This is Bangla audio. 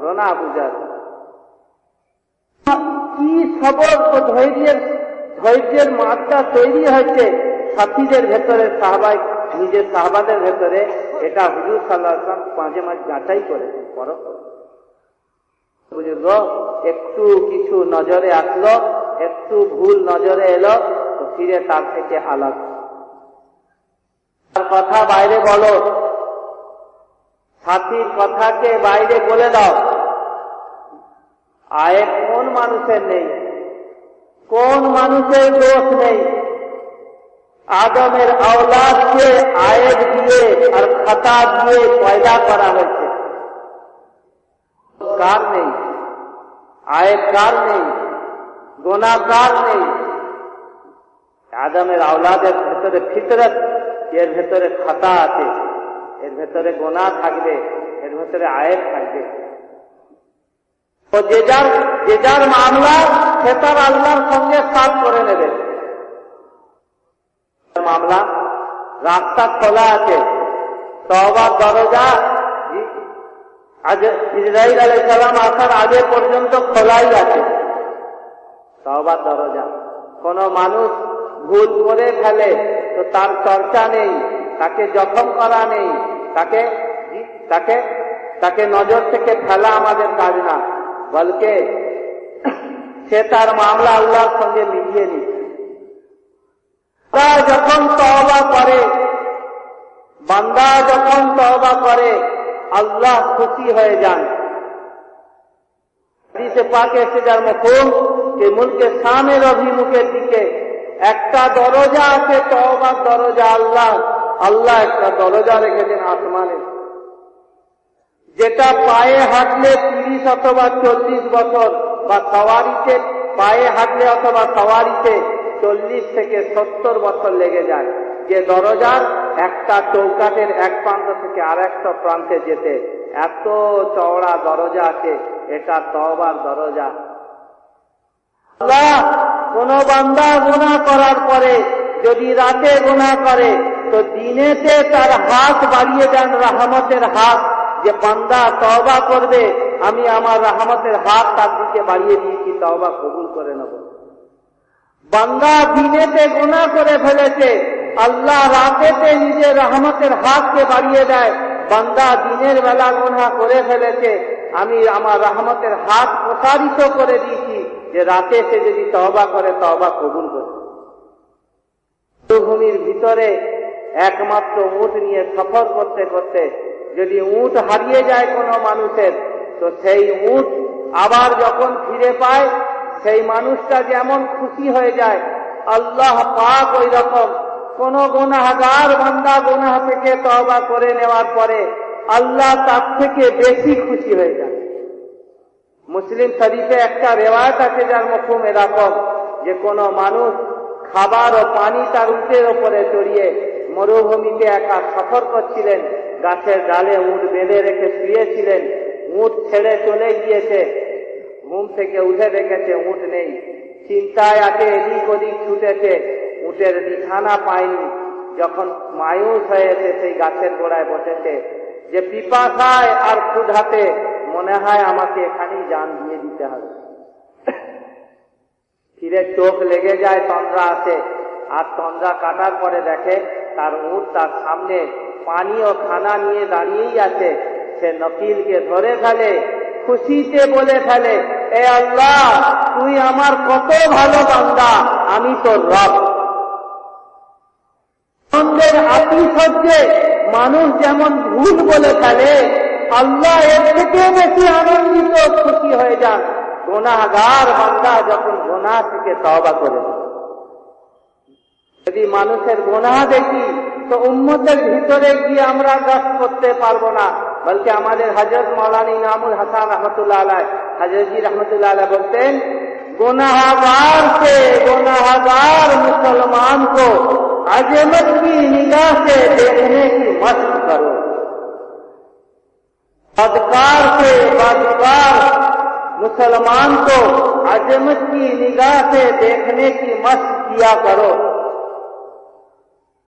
করো না, বুঝার। কি সবর ও ধৈর্যের ধৈর্যের মাত্রা তৈরি হয়েছে সাথীদের ভেতরে, সাহবাই, নিজের সাহবাদের ভেতরে? এটা হুজুর সাল্লাহ মাঝে মাঝে যাচাই করেছে পর বুঝল? একটু কিছু নজরে আসলো, একটু ভুল নজরে এলো, তো ফিরে তার থেকে আলাদা। তার কথা বাইরে বলো। সাথীর কথাকে বাইরে বলে দাও। আয়ে কোন মানুষের নেই? কোন মানুষের দোষ নেই? আদমের আওলাদকে আয়ের দিয়ে আর খাতা দিয়ে পয়দা করা হয়েছে। কার নেই? আয়ের কার নেই? গোনাকার নেই? আদমের আওলাদের ভেতরে ফিতরত, এর ভেতরে খাতা আছে। এর ভেতরে গোনা থাকবে, এর ভেতরে আয়ের থাকবে। তো যে যার যে যার মামলা, সে তার আল্লাহর সঙ্গে সাথ করে নেবে। মামলা, রাস্তা খোলা আছে তবার দরজা ইসরাইল আলাই সালাম আসার আগে পর্যন্ত খোলাই আছে। তবার দরজা। কোন মানুষ ভুল করে ফেলে, তো তার চর্চা নেই, তাকে জখম করা নেই, তাকে তাকে তাকে নজর থেকে ফেলা আমাদের কাজ না। বলকে, সে তার মামলা আল্লাহর সঙ্গে মিলিয়ে নিচ্ছে যখন তহবা করে, বান্দা যখন তহবা করে, আল্লাহ খুশি হয়ে যান। পাকে এসে যার মুখুম যে সামের অভিমুখের দিকে একটা দরজা আছে তহবার দরজা আল্লাহ। আল্লাহ একটা দরজা রেখেছেন আসমানে। যেটা পায়ে হাঁটলে তিরিশ অথবা চল্লিশ বছর, বা সওয়ারিতে পায়ে হাঁটলে অথবা সওয়ারিতে চল্লিশ থেকে সত্তর বছর লেগে যায়। যে দরজার একটা চৌকাটের এক প্রান্ত থেকে আর একটা প্রান্তে যেতে এত চওড়া দরজা আছে, এটা তবার দরজা। কোন বান্দা গুণা করার পরে যদি রাতে গুণা করে, তো দিনেতে তার হাত বাড়িয়ে দেন, রাহমতের হাত। যে বান্দা তবা করবে, আমি আমার রাহমতের হাত তার দিকে বাড়িয়ে দিয়েছি তবা কবুল করে নেব। বান্দা দিনেতে গুণা করে ফেলেছে, আল্লাহ রাতেতে নিজের রহমতের হাতকে বাড়িয়ে দেয়। বান্দা দিনের বেলা গুণা করে ফেলেছে, আমি আমার রহমতের হাত প্রসারিত করে দিয়েছি, যে রাতে সে যদি তবা করে তবা কবুল করে ভূমির ভিতরে একমাত্র উঠ নিয়ে সফর করতে করতে যদি উঠ হারিয়ে যায় কোনো মানুষের, তো সেই উঠ আবার যখন ফিরে পায়, সেই মানুষটা যেমন খুশি হয়ে যায়, আল্লাহ পাক ওই রকম কোন গোনাহাগার বান্দা গোনাহ থেকে তবা করে নেওয়ার পরে আল্লাহ তার থেকে বেশি খুশি হয়ে যায়। মুসলিম শরীফে একটা রেওয়ায়ত আছে যার মফুম এরকম যে কোনো মানুষ খাবার ও পানি তার উটের ওপরে চড়িয়ে মরুভূমিতে একা সফর করছিলেন। গাছের ডালে উঠ বেঁধে রেখে শুয়েছিলেন। উঠ ছেড়ে চলে গিয়েছে। ঘুম থেকে উঠে দেখেছে উঠ নেই। চিন্তায় আছে এদিক ওদিক ছুটেছে। উটের বিছানা পায়নি। যখন মায়ুস হয়েছে সেই গাছের গোড়ায় বসেছে। যে পিপাসায় আর ক্ষুধাতে, মনে হয় আমাকে এখানেই যান দিয়ে দিতে হবে। ফিরে চোখ লেগে যায় তন্দ্রা আসে। আর তন্দ্রা কাটার পরে দেখে তার উঠ তার সামনে পানি ও খানা নিয়ে দাঁড়িয়েই আছে। সে নকিলকে ধরে ফেলে, খুশিতে বলে ফেলে, এ আল্লাহ, তুই আমার কত ভালো বান্দা, আমি তোর রব। আনন্দের আতিশয্যে মানুষ যেমন ভুল বলে ফেলে, আল্লাহ এর থেকে বেশি আনন্দিত খুশি হয়ে যান। গোনাগার বান্দা যখন গোনা থেকে তবা করে যদি মানুষের গোনা দেখি তো উন্মতের ভিতরে গিয়ে আমরা গাছ করতে পারবো না বলকে আমাদের হজরত মৌলানি নামুল হাসান রহমতুল্লাহ আলাই হজরতজি রহমতুল্লাহ আলাই বলতেন गुनाहगार से गुनाहगार मुसलमान को अजमत की निगाह से देखने की मशक करो बदकार से बदकार मुसलमान को अजमत की निगाह से देखने की मशक किया करो